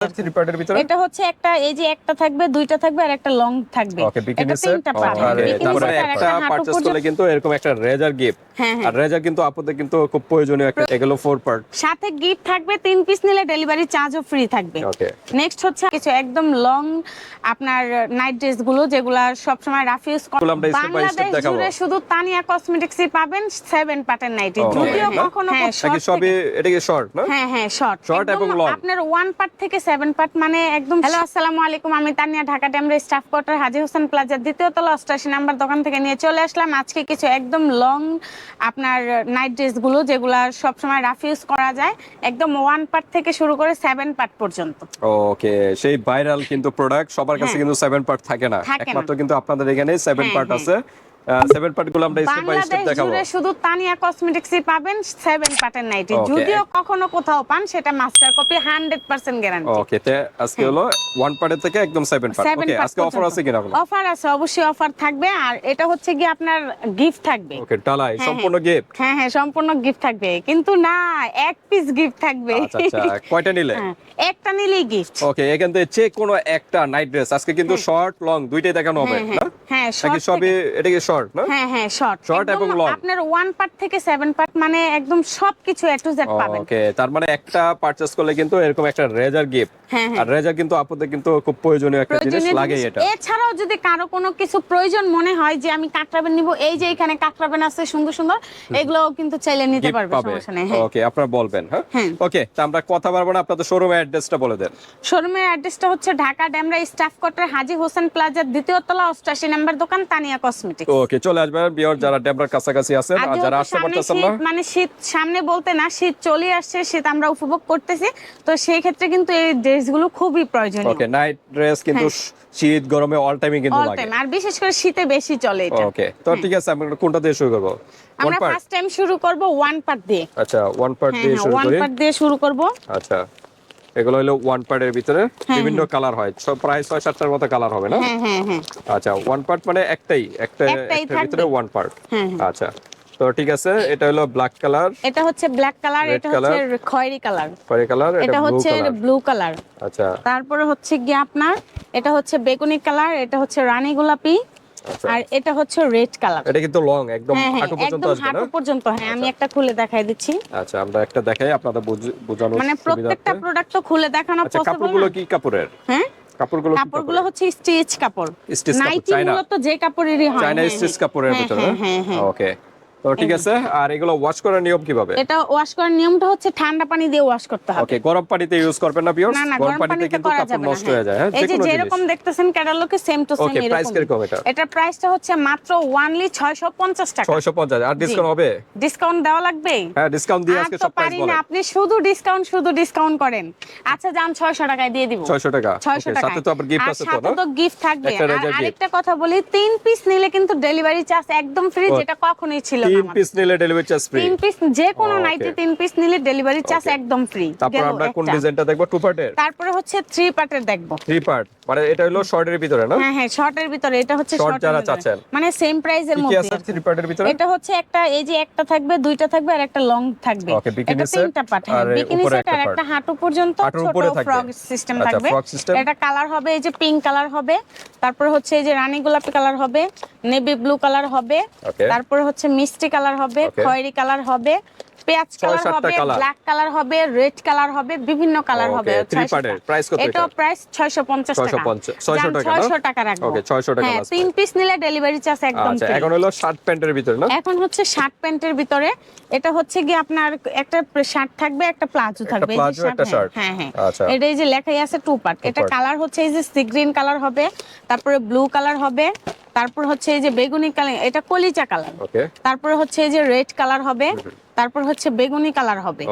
এটা হচ্ছে একটা এই যে একটা থাকবে দুইটা থাকবে আর একটা লং থাকবে। ওকে বিকিনি সেট তিনটা পার্ট আর তারপরে একটা পারচেজ করলে কিন্তু এরকম একটা রেজার গিফট হ্যাঁ, হ্যাঁ। আর রেজার কিন্তু আপনাদের কিন্তু খুব প্রয়োজনীয় একটা এগুলো ফোর পার্ট সাথে গিফট থাকবে তিন পিস নিলে ডেলিভারি চার্জও ফ্রি থাকবে। ওকে নেক্সট হচ্ছে কিছু একদম লং আপনার নাইট ড্রেসগুলো যেগুলা সবসময় রাফ ইউজ এগুলো আমরা step by step বাংলাদেশ জুড়ে শুধু তানিয়া কসমেটিক্সই পাবেন সেভেন পার্টের নাইটি. যদিও হ্যাঁ। কখনো সবই এটা কি শর্ট না? হ্যাঁ হ্যাঁ শর্ট Short এবং long। আপনার ওয়ান পার্ট থেকে সেভেন পার্ট মানে একদম হ্যালো আসসালামু আলাইকুম আমি তানিয়া ঢাকা ড্যামরে স্টাফ কোয়ার্টার হাজি হোসেন প্লাজার দ্বিতীয় তলা অষ্টাশি নাম্বার দোকান থেকে নিয়ে চলে আসলাম। আজকে কিছু একদম লং আপনার নাইট ড্রেসগুলো যেগুলা সবসময় রাফ ইউজ করা যায়। একদম ওয়ান পার্ট থেকে শুরু করে সেভেন পার্ট পর্যন্ত। ওকে সেই ভাইরাল কিন্তু প্রোডাক্ট সবার কাছে হ্যাঁ। কিন্তু সেভেন পার্ট থাকে না। একমাত্র কিন্তু আপনাদের এখানে সেভেন পার্ট। আছে। সেভেন আমরা স্টেপ বাই স্টেপ দেখাবো। জুড়ে শুধু তানিয়া কসমেটিক্সই পাবেন সেভেন পার্টের নাইটি যদিও কখনো কোথাও পান সেটা master copy hundred percent guarantee okay তে আজকে হলো ওয়ান পার্টের থেকে একদম সেভেন পার্ট ওকে আজকে অফার আছে কিনা অফার আছে অবশ্যই অফার থাকবে। আর এটা হচ্ছে কি আপনার গিফট থাকবে। ওকে ডালাই হ্যাঁ, সম্পূর্ণ গিফট হ্যাঁ হ্যাঁ সম্পূর্ণ গিফট থাকবে। কিন্তু না এক পিস গিফট থাকবে। আচ্ছা আচ্ছা কয়টা নিলে? হ্যাঁ, একটা নিলেই গিফট ওকে এখান থেকে যে কোনো একটা নাইট ড্রেস আজকে কিন্তু শর্ট লং দুইটাই দেখানো হবে। হ্যাঁ, হ্যাঁ, না হ্যাঁ, নাকি সবই এটা কি শর্ট না? হ্যাঁ হ্যাঁ শর্ট Short এবং long। আপনার ওয়ান পার্ট থেকে সেভেন পার্ট মানে একদম সবকিছু এ টু জেড পাবেন। ওকে তার মানে একটা পারচেজ করলে কিন্তু এরকম একটা রেজার গিফট হ্যাঁ, হ্যাঁ। আর রেজার কিন্তু আপনাদের কিন্তু খুব প্রয়োজনীয় একটা জিনিস লাগে এটা। এছাড়াও যদি কারও কোনো কিছু প্রয়োজন মনে হয় যে আমি কাটরাবেন নিব এই যে এখানে কাটরাবেন আছে সুন্দর সুন্দর এগুলো কিন্তু চাইলে নিতে পারবে সমস্যা নেই হ্যাঁ। ওকে আপনারা বলবেন হ্যাঁ? হ্যাঁ। ওকে তা আমরা কথা বলব না আপনাদের শোরুমের অ্যাড্রেসটা বলে দেন। শোরুমের অ্যাড্রেসটা হচ্ছে ঢাকা ড্যামরা স্টাফ কোয়ার্টার হাজি হোসেন প্লাজার দ্বিতীয় তলা অষ্টাশি নাম্বার দোকান তানিয়া কসমেটিক্স ওকে চলে আসবেন বিয়র যারা ডেমরার কাছাকাছি আছেন আর যারা আসতে পারতেছেন না। মানে শীত সামনে বলতে না শীত চলে আসছে শীত আমরা উপভোগ করতেছি। তো সেই ক্ষেত্রে কিন্তু এই ড্রেসগুলো খুবই প্রয়োজনীয়। ওকে নাইট ড্রেস কিন্তু শীত গরমে অল টাইমই কিন্তু লাগে। আর বিশেষ করে শীতে বেশি চলে এটা। ওকে তো ঠিক আছে আমরা কোনটা দিয়ে শুরু করব? আমরা ফার্স্ট টাইম শুরু করব ওয়ান পার্ট দিয়ে। আচ্ছা ওয়ান পার্ট হ্যাঁ দিয়ে হ্যাঁ শুরু ওয়ান পার্ট দিয়ে শুরু করব। আচ্ছা। এগুলো হলো ওয়ান পার্টের ভিতরে হ্যাঁ, বিভিন্ন কালার হয়। সব প্রায় ছয় সাতটার মতো কালার হবে না? হ্যাঁ হ্যাঁ হ্যাঁ। আচ্ছা ওয়ান পার্ট মানে একটাই একটা একটাই ভিতরে ওয়ান পার্ট হ্যাঁ, হ্যাঁ। আচ্ছা তো ঠিক আছে এটা হলো ব্ল্যাক কালার এটা হচ্ছে ব্ল্যাক কালার এটা হচ্ছে খয়েরি কালার খয়েরি কালার এটা হচ্ছে ব্লু কালার আচ্ছা। তারপরে হচ্ছে গিয়ে আপনার এটা হচ্ছে বেগুনি কালার এটা হচ্ছে রানী গোলাপি। আর এটা হচ্ছে রেড কালার। এটা কিন্তু লং একদম হ্যাঁ হ্যাঁ হাঁটু পর্যন্ত আসবে না? হাঁটু পর্যন্ত। হ্যাঁ আমি একটা খুলে দেখাই দিচ্ছি। আচ্ছা আমরা একটা দেখাই আপনাদের বুঝ- বোঝানোর মানে প্রত্যেকটা প্রোডাক্ট তো খুলে দেখানো আচ্ছা পসিবল কাপড়গুলো কি কাপড়ের? হ্যাঁ? কাপড়গুলো কাপড়গুলো হচ্ছে স্টিচ কাপড়। স্টিচ কাপড়, নাইটি তো মূলত যে কাপড়েরই হয়। চাইনা হ্যাঁ, স্টিচ। কাপড়ের ভিতরে হ্যাঁ, হ্যাঁ। ওকে তো ঠিক আছে আর এগুলো ওয়াশ করার নিয়ম কীভাবে? এটা ওয়াশ করার নিয়মটা হচ্ছে ঠান্ডা পানি দিয়ে ওয়াশ করতে হবে। ওকে গরম পানিতে ইউজ করবেন না ভিউয়ার্স গরম পানিতে কিন্তু কাপড় নষ্ট হ্যাঁ। হয়ে। যায় হ্যাঁ এই যে যেরকম দেখতেছেন ক্যাটালগে same to same okay price কীরকম এটা? এটা প্রাইসটা হচ্ছে মাত্র ওয়ানলি 650 টাকা। 650 আর ডিসকাউন্ট হবে? ডিসকাউন্ট দেওয়া লাগবে? হ্যাঁ ডিসকাউন্ট দিয়ে আজকে সব প্রাইস বলেন। আপনি শুধু ডিসকাউন্ট শুধু ডিসকাউন্ট করেন। আচ্ছা যান 600 টাকায় দিয়ে দিব। 600 টাকা। 600 টাকা সাথে তো গিফট আছে তো সাথে তো গিফট থাকবে। আর আরেকটা কথা বলি তিন পিস নিলে কিন্তু ডেলিভারি চার্জ একদম ফ্রি যেটা কখনোই ছিল তিন পিস নিলে ডেলিভারি চার্জ ফ্রি তিন পিস যে কোনো নাইটি তিন পিস নিলে ডেলিভারি চার্জ একদম ফ্রি তারপর আমরা কোন ডিজাইনটা দেখব? টু পার্টের তারপরে হচ্ছে থ্রি পার্টের দেখব। থ্রি পার্ট মানে এটা হলো শর্টের ভিতরে না? হ্যাঁ হ্যাঁ শর্টের ভিতরে। এটা হচ্ছে short যারা চাচ্ছেন। মানে সেম প্রাইসের কি কি মধ্যে। আছে থ্রি পার্টের ভিতরে? এটা হচ্ছে একটা এই যে একটা থাকবে দুইটা থাকবে আর একটা লং থাকবে। Bikini এটা set তিনটা পার্ট হ্যাঁ বিকিনি সেট আর একটা হাঁটু পর্যন্ত ছোট ফ্রক সিস্টেম আচ্ছা, থাকবে। এটা কালার হবে এই যে পিঙ্ক কালার হবে। তারপর হচ্ছে এই যে রানী গোলাপি কালার হবে নেভি ব্লু কালার হবে. তারপর হচ্ছে মিষ্টি কালার হবে. খয়েরি কালার হবে পেঁয়াজ কালার হবে ব্ল্যাক কালার হবে রেড কালার হবে বিভিন্ন কালার হবে। কত এটা? প্রাইস 650 টাকা। 650 600 টাকা না? 600 টাকা রাখব। Okay, 600 টাকা হ্যাঁ তিন পিস নিলে ডেলিভারি চার্জ একদম আচ্ছা এখন হলো শার্ট প্যান্টের ভিতরে না? এখন হচ্ছে শার্ট প্যান্টের ভিতরে। এটা হচ্ছে কি আপনার একটা শার্ট থাকবে একটা প্লাজো থাকবে। এই হ্যাঁ, হ্যাঁ হ্যাঁ। আচ্ছা। এটা এই যে লেখাই আছে টু পার্ট এটা কালার হচ্ছে এই যে সি গ্রিন কালার হবে তারপরে ব্লু কালার হবে। তারপর হচ্ছে এই যে বেগুনি কালার এটা কলিচা কালার। তারপরে হচ্ছে এই যে রেড কালার হবে তারপর হচ্ছে বেগুনি কালার হবে।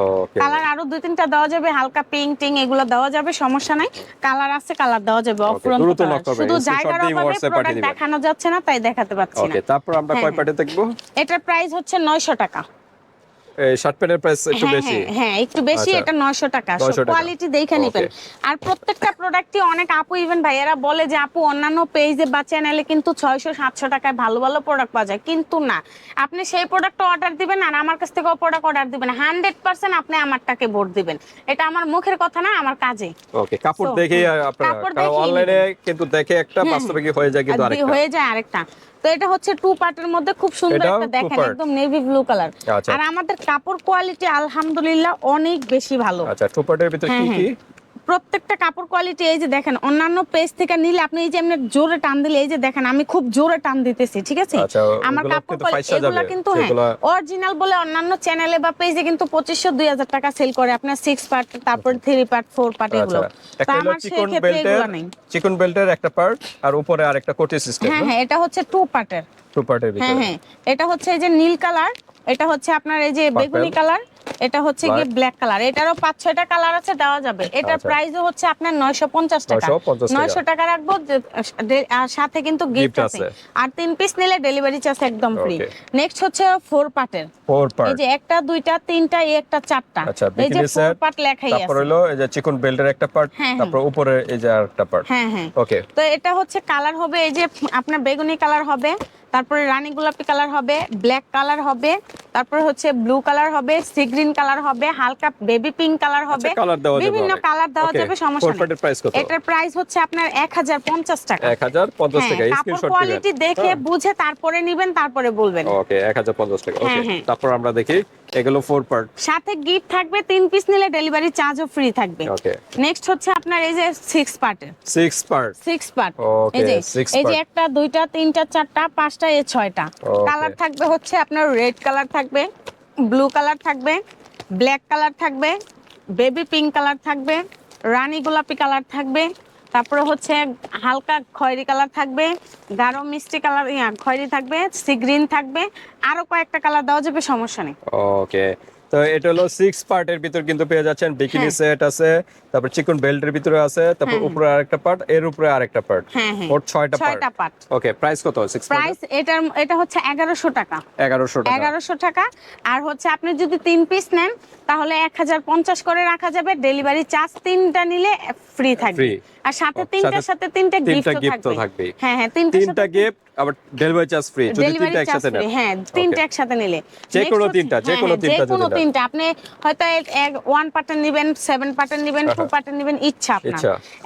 কালার আরও দুই তিনটা দেওয়া যাবে হালকা পিঙ্ক টিং এগুলো দেওয়া যাবে সমস্যা নাই। কালার আছে কালার দেওয়া যাবে অফুরন্ত শুধু জায়গার অভাবে প্রোডাক্ট দেখানো যাচ্ছে না তাই দেখাতে পাচ্ছি না। তারপর আমরা হ্যাঁ, কয় পাটে দেখব? এটার প্রাইস হচ্ছে নয়শো টাকা। শার্ট প্যান্টের প্রাইস একটু হ্যাঁ, বেশি? হ্যাঁ, হ্যাঁ একটু বেশি আচ্ছা। এটা নয়শো টাকা। 900 টাকা। কোয়ালিটি দেখে নিবেন। আর প্রত্যেকটা প্রোডাক্টই অনেক আপু ইভেন ভাইয়েরা বলে যে আপু অন্যান্য পেজে বা চ্যানেলে কিন্তু ছয়শো সাতশো টাকায় ভালো ভালো প্রোডাক্ট পাওয়া যায়। কিন্তু না। আপনি সেই প্রোডাক্ট অর্ডার দিবেন আর আমার কাছ থেকে প্রোডাক্ট অর্ডার দিবেন। হান্ড্রেড পার্সেন্ট আপনি আমারটাকে ভোট দিবেন। এটা আমার মুখের কথা না আমার কাজে ওকে কাপড় হুম, আপনারা অনলাইনে কিন্তু দেখে একটা হ্যাঁ, বাস্তবে কি হয়ে যায় কিন্তু আরেকটা। হয়ে যায় আরেকটা। তো এটা হচ্ছে টু পার্টের মধ্যে খুব সুন্দর একটা দেখেন একদম নেভি ব্লু কালার। আর আমাদের কাপড় কোয়ালিটি আলহামদুলিল্লাহ অনেক বেশি ভালো। আচ্ছা টু পার্টের ভিতরে কি হ্যাঁ, কি? প্রত্যেকটা কাপড় কোয়ালিটি এই যে দেখেন অন্যান্য পেজ থেকে নিলে আপনি এই যে এমনি জোরে টান দিলে এই যে দেখেন আমি খুব জোরে টান দিতেছি ঠিক আছে? আচ্ছা, আমার কাপড় ফাইসা এগুলা কিন্তু হ্যাঁ অরিজিনাল বলে অন্যান্য চ্যানেলে বা পেজে কিন্তু পঁচিশশো দুই হাজার টাকা সেল করে। আপনার সিক্স পার্ট তারপর থ্রি পার্ট ফোর পার্ট এগুলো। তো আমার চিকন বেল্টের চিকন বেল্টের একটা পার্ট আর উপরে আরেকটা কোটি সিস্টেম হ্যাঁ হ্যাঁ এটা হচ্ছে টু পার্টের টু পার্টের হ্যাঁ হ্যাঁ এটা হচ্ছে এই যে নীল কালার এটা হচ্ছে আপনার এই যে বেগুনি কালার এটা হচ্ছে Black. ব্ল্যাক কালার এটারও পাঁচ ছয়টা কালার আছে দেওয়া যাবে। এটার আচ্ছা। প্রাইসও হচ্ছে আপনার নয়শো পঞ্চাশ টাকা। 950 টাকা। নয়শো টাকা রাখব আর সাথে কিন্তু গিফট আছে। আর তিন পিস নিলে ডেলিভারি চার্জ একদম ফ্রি নেক্সট হচ্ছে ফোর পার্টের ফোর পার্ট এই যে একটা দুইটা তিনটা এই একটা চারটা। আচ্ছা এই যে ফোর পার্ট লেখাই তারপর আছে। হলো এই যে চিকন বেল্টের একটা পার্ট হ্যাঁ, হ্যাঁ। তারপর উপরে এই যে আরেকটা পার্ট হ্যাঁ হ্যাঁ। ওকে তো এটা হচ্ছে কালার হবে এই যে আপনার বেগুনি কালার হবে তারপরে রানী গোলাপি কালার হবে ব্ল্যাক কালার হবে তারপরে হচ্ছে ব্লু কালার হবে সি গ্রিন কালার হবে হালকা বেবি পিঙ্ক কালার হবে। বিভিন্ন কালার দেওয়া যাবে সমস্যা নেই? এটার প্রাইস হচ্ছে আপনার এক হাজার পঞ্চাশ টাকা। এক হাজার পঞ্চাশ হ্যাঁ টাকা স্ক্রিনশট কোয়ালিটি দেখে বুঝে তারপরে নিবেন তারপরে বলবেন। ওকে এক হাজার পঞ্চাশ টাকা। ওকে হ্যাঁ, হ্যাঁ। তারপর আমরা দেখি এগুলো ফোর পার্ট সাথে গিফট থাকবে তিন পিস নিলে ডেলিভারি চার্জও ফ্রি থাকবে। ওকে নেক্সট হচ্ছে আপনার এই যে সিক্স পার্টের সিক্স পার্ট সিক্স পার্ট এই যে এই যে একটা দুইটা তিনটা চারটা পাঁচটা এই ছয়টা। কালার থাকবে হচ্ছে আপনার রেড কালার থাকবে ব্লু কালার থাকবে ব্ল্যাক কালার থাকবে বেবি পিঙ্ক কালার থাকবে রানী গোলাপি কালার থাকবে তারপরে হচ্ছে হালকা খয়েরি কালার থাকবে, গাঢ় মিষ্টি কালার খয়েরি থাকবে, সি গ্রিন থাকবে, আরও কয়েকটা কালার দেওয়া যাবে, সমস্যা নেই। ওকে তো এটা হলো সিক্স পার্টের ভিতর কিন্তু পেয়ে যাচ্ছেন বিকিনি হ্যাঁ। সেট আছে তারপর চিকন বেল্টের ভিতরে আছে তারপর উপরে আরেকটা পার্ট এর উপরে আরেকটা পার্ট হ্যাঁ হ্যাঁ। মোট ছয়টা ছয়টা পার্ট পার্ট ওকে প্রাইস কত সিক্স প্রাইস এটার এটা হচ্ছে এগারোশো টাকা। এগারোশো টাকা। এগারোশো টাকা। আর হচ্ছে আপনি যদি তিন পিস নেন তাহলে এক হাজার পঞ্চাশ করে রাখা যাবে। ডেলিভারি চার্জ তিনটা নিলে ফ্রি থাকবে। আর সাথে তিনটার সাথে তিনটা তিনটা গিফট থাকবে। হ্যাঁ হ্যাঁ তিনটা সাথে গিফট আবার ডেলিভারি চার্জ ফ্রি যদি তিনটা একসাথে নেন। হ্যাঁ তিনটা একসাথে নিলে। যে কোনো তিনটা, যে হ্যাঁ, কোনো হ্যাঁ, তিনটা যদি। তিনটা আপনি হয়তো এক ওয়ান পার্টের নেবেন সেভেন পার্টের নেবেন টু পার্টের নেবেন ইচ্ছা আপনার।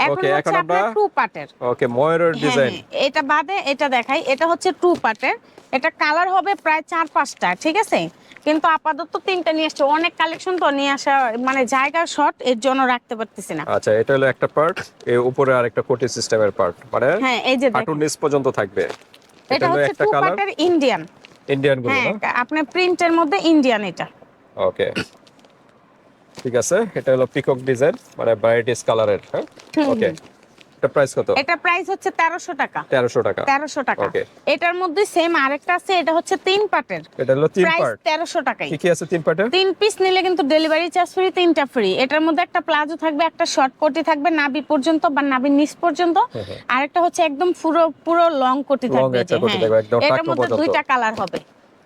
এখন হচ্ছে আপনার আমরা- টু পার্টের ওকে ময়ূরের ডিজাইন এটা বাদে এটা দেখাই এটা হচ্ছে টু পার্টের এটা কালার হবে প্রায় চার পাঁচটা ঠিক আছে? কিন্তু আপাতত তিনটা নিয়ে আসছে। অনেক কালেকশন তো নিয়ে আসা মানে জায়গা শর্ট এর জন্য রাখতে পারতেছি না। আচ্ছা এটা হলো একটা পার্ট এর উপরে আরেকটা কোটি সিস্টেমের পার্ট মানে হ্যাঁ এই যে দেখেন। নিচ পর্যন্ত থাকবে। এটা হচ্ছে টু পার্টের ইন্ডিয়ান ইন্ডিয়ানগুলো হ্যাঁ না? আপনার প্রিন্টের মধ্যে ইন্ডিয়ান এটা। ওকে ঠিক আছে এটা হলো পিকক ডিজাইন মানে ভ্যারাইটিস কালারের হ্যাঁ? ওকে এটা প্রাইস কত? এটা প্রাইস হচ্ছে তেরোশো টাকা। তেরোশো টাকা। তেরোশো টাকা। Okay. এটার মধ্যে সেম আরেকটা আছে এটা হচ্ছে তিন পার্টের এটা হলো তিন প্রাইস পার্ট তেরোশো টাকাই। কি কি আছে তিন পার্টের তিন পিস নিলে কিন্তু ডেলিভারি চার্জ ফ্রি তিনটা ফ্রি এটার মধ্যে একটা প্লাজো থাকবে একটা শর্ট কোটি থাকবে নাভি পর্যন্ত বা নাভির নিচ পর্যন্ত। আরেকটা হচ্ছে একদম পুরো পুরো লং কোটি থাকবে হ্যাঁ। এটার মধ্যে দুইটা কালার হবে।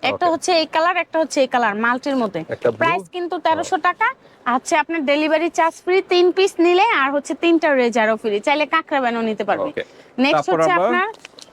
একটা হচ্ছে এই কালার একটা হচ্ছে এই কালার মাল্টির মধ্যে। প্রাইস কিন্তু তেরোশো টাকা। আচ্ছা আপনার ডেলিভারি চার্জ ফ্রি তিন পিস নিলে আর হচ্ছে তিনটা রেজারও ফ্রি চাইলে কাঁকড়া ব্যানও নিতে পারবে। নেক্সট হচ্ছে আপনার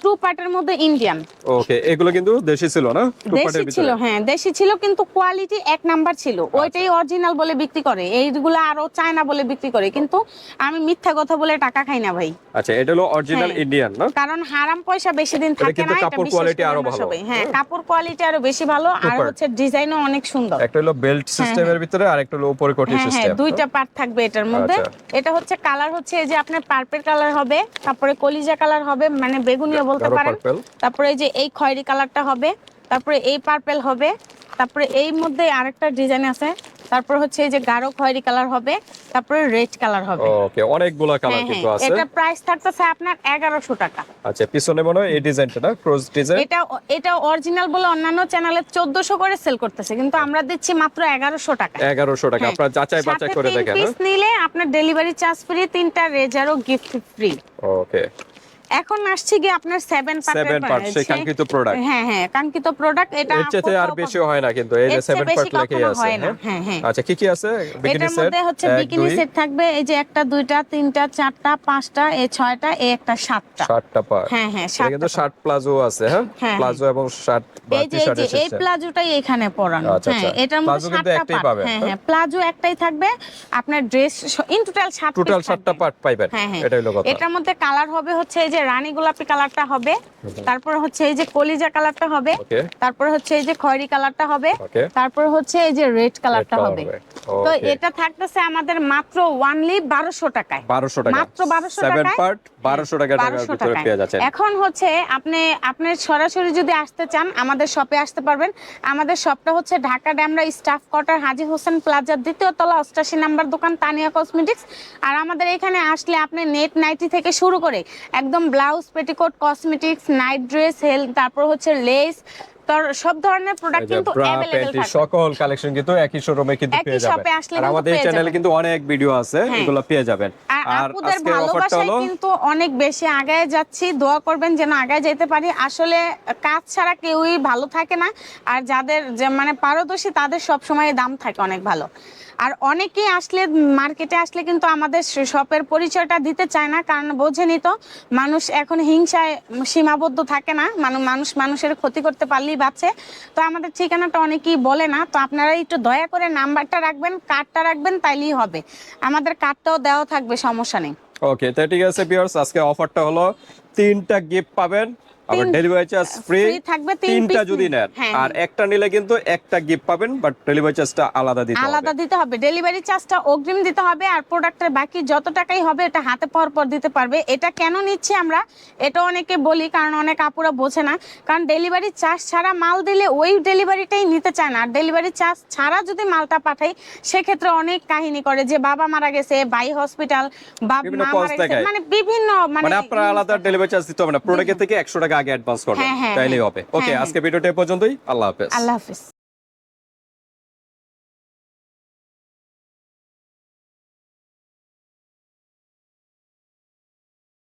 টু পার্টের মধ্যে ইন্ডিয়ান ওকে এগুলো কিন্তু দেশি ছিল না দেশি ছিল হ্যাঁ দেশি ছিল কিন্তু কোয়ালিটি এক নাম্বার ছিল আচ্ছা। ওইটাই অরিজিনাল বলে বিক্রি করে এইগুলো আরও চায়না বলে বিক্রি করে কিন্তু আমি মিথ্যা কথা বলে টাকা খাই না ভাই আচ্ছা এটা হলো অরিজিনাল হ্যাঁ। ইন্ডিয়ান না কারণ হারাম পয়সা বেশি দিন থাকে না এটা কাপড় করে আরও ভালো। হ্যাঁ হ্যাঁ। কাপড় কোয়ালিটি আরও বেশি ভালো আর. হচ্ছে ডিজাইনও অনেক সুন্দর একটা হলো বেল্ট সিস্টেমের ভিতরে আর একটা হলো উপরে কোটি হ্যাঁ হ্যাঁ দুইটা পার্ট থাকবে এটার মধ্যে আচ্ছা। এটা হচ্ছে কালার হচ্ছে এই যে আপনার পার্পল কালার হবে তারপরে কলিজা কালার হবে মানে বেগুনিও বলতে পারেন। তারপরে এই যে এই খয়েরি কালারটা হবে তারপরে এই পার্পল হবে তারপরে এই মধ্যে আরেকটা ডিজাইন আছে। তারপর হচ্ছে এই যে গাঢ় খয়েরি কালার হবে তারপরে রেড কালার হবে। ওকে অনেকগুলা কালার হ্যাঁ কিন্তু হ্যাঁ আছে। এটা প্রাইস থাকতেছে আপনার এগারোশো টাকা। আচ্ছা পিছনে মনে হয় এই ডিজাইনটা না ক্রস ডিজাইন এটা এটা অরিজিনাল বলে অন্যান্য চ্যানেলে চোদ্দশো করে সেল করতেছে কিন্তু আমরা দিচ্ছি মাত্র এগারোশো টাকা এগারোশো টাকা হ্যাঁ। আপনার যাচাই বাছাই করে দেখেন পিস নিলে আপনার ডেলিভারি চার্জ ফ্রি তিনটা রেজারও গিফট ফ্রি ওকে এখন আসছে গিয়ে আপনার সেভেন সেভেন পার্ট সেই কাঙ্ক্ষিত প্রোডাক্ট হ্যাঁ হ্যাঁ কাঙ্ক্ষিত প্রোডাক্ট এটা এর চেয়ে আর বেশি হয় না কিন্তু এই যে এর চেয়ে সেভেন পার্ট লেখেই কখনো আছে হ্যাঁ? হ্যাঁ, হ্যাঁ। আচ্ছা কি কি আছে? বিকিনি এটার সেট মধ্যে হচ্ছে বিকিনি সেট থাকবে এই যে একটা দুইটা তিনটা চারটা পাঁচটা এই ছয়টা এই একটা সাতটা। শার্টটা পার্ট হ্যাঁ হ্যাঁ এটা কিন্তু শার্ট প্লাজো আছে হ্যাঁ? হ্যাঁ, প্লাজো এবং শার্ট বা এই যে টি এই যে এই প্লাজোটাই এখানে পরানো আচ্ছা, হ্যাঁ আচ্ছা। এটার মধ্যে সাতটা পার্ট হ্যাঁ হ্যাঁ? হ্যাঁ প্লাজো একটাই থাকবে আপনার ড্রেস ইন টোটাল সাত টোটাল সাতটা পার্ট পাইবেন। হ্যাঁ হ্যাঁ। এটাই হলো কথা। এটার মধ্যে কালার হবে হচ্ছে এই যে রানী গোলাপি কালারটা হবে। তারপর হচ্ছে এই যে কলিজা কালারটা হবে। তারপর হচ্ছে এই যে খয়েরি কালারটা হবে। তারপর হচ্ছে এই যে রেড কালারটা হবে। তো এটা থাকতেছে আমাদের মাত্র ওয়ানলি বারোশো টাকায়। 1200 টাকা। মাত্র 1200 সেভেন টাকায়? পার্ট 1200 টাকা টাকার ভিতরে পেয়ে যাচ্ছেন। এখন হচ্ছে আপনি আপনি সরাসরি যদি আসতে চান আমাদের শপে আসতে পারবেন। আমাদের শপটা হচ্ছে ঢাকা ড্যামরা স্টাফ কোয়ার্টার হাজি হোসেন প্লাজার দ্বিতীয় তলা অষ্টাশি নাম্বার দোকান তানিয়া কসমেটিক্স। আর আমাদের এখানে আসলে আপনি নেট নাইটি থেকে শুরু করে একদম blouse petticoat cosmetics night dress হেল তারপর হচ্ছে লেস সব ধরনের প্রোডাক্ট কিন্তু প্যান্টি থাকবে। সকল কালেকশন কিন্তু একই শোরুমে কিন্তু পেয়ে যাবেন। আর আমাদের চ্যানেলে কিন্তু অনেক ভিডিও আছে হ্যাঁ। এগুলো পেয়ে যাবেন। আর আর আপুদের আজকে অফারটা হলো কিন্তু অনেক বেশি আগায় যাচ্ছি। দোয়া করবেন যেন আগায় যেতে পারি। আসলে কাজ ছাড়া কেউই ভালো থাকে না। আর যাদের যে মানে পারদর্শী তাদের সব সময় দাম থাকে অনেক ভালো। আর অনেকেই আসলে মার্কেটে আসলে কিন্তু আমাদের শপের পরিচয়টা দিতে চায় না কারণ বোঝেনি তো মানুষ এখন হিংসায় সীমাবদ্ধ থাকে না। মানুষ মানুষ মানুষের ক্ষতি করতে পারলেই বাঁচে তো আমাদের ঠিকানাটা অনেকেই বলে না, তো আপনারা একটু দয়া করে নাম্বারটা রাখবেন, কার্ডটা রাখবেন, তাইলেই হবে। আমাদের কার্ডটাও দেওয়া থাকবে, সমস্যা নেই। ওকে তো ঠিক আছে পিয়ার্স আজকে অফারটা হলো তিনটা গিফট পাবেন। আবার ডেলিভারি চার্জ ফ্রি থাকবে, তিনটা যদি নেন। হ্যাঁ, আর একটা নিলে কিন্তু একটা গিফট পাবেন বাট ডেলিভারি চার্জটা আলাদা দিতে আলাদা দিতে হবে। ডেলিভারি চার্জটা অগ্রিম দিতে হবে আর প্রোডাক্টের বাকি যত টাকাই হবে এটা হাতে পাওয়ার পর দিতে পারবে। এটা কেন নিচ্ছি আমরা? এটা অনেকে বলি কারণ অনেক আপুরা বোঝে না। কারণ ডেলিভারি চার্জ ছাড়া মাল দিলে ওই ডেলিভারিটাই নিতে চায় না। আর ডেলিভারি চার্জ ছাড়া যদি মালটা পাঠাই সেক্ষেত্রে অনেক কাহিনী করে যে বাবা মারা গেছে ভাই হসপিটাল বা মা মারা গেছে। মানে বিভিন্ন মানে মানে আপনারা আলাদা ডেলিভারি চার্জ দিতে হবে না। প্রোডাক্টের থেকে একশো টাকা আগে অ্যাডভান্স করবেন। হ্যাঁ, হ্যাঁ, তাইলেই হ্যাঁ। হবে। ওকে আজকে ভিডিওটা পর্যন্তই। আল্লাহ হাফেজ। আল্লাহ হাফিজ।